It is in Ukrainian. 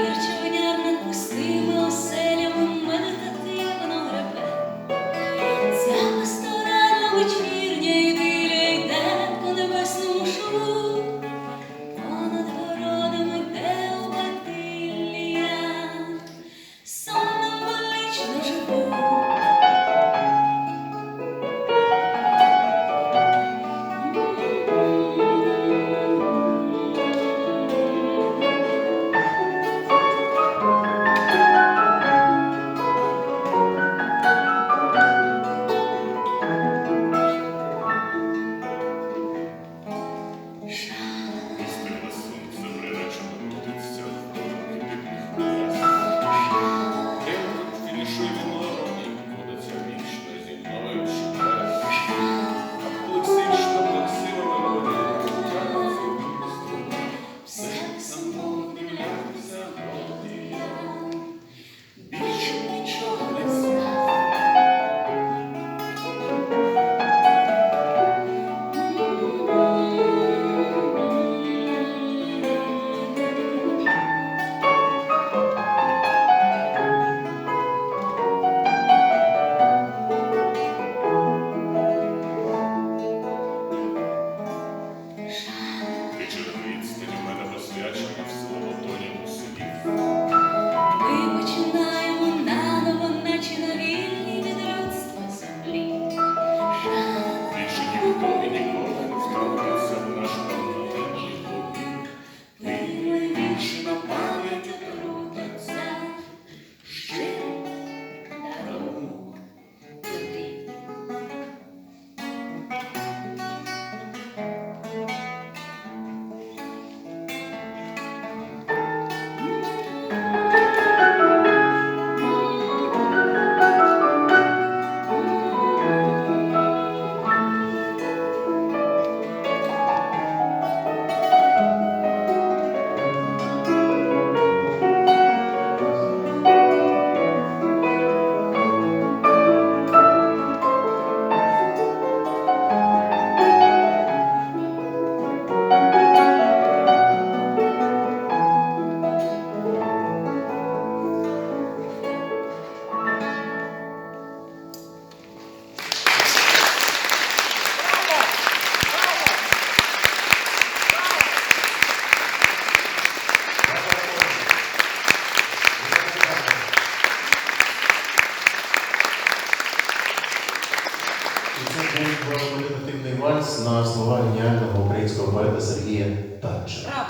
вітер. ваш культивний вальс на слова геніального українського поета Сергія Танча.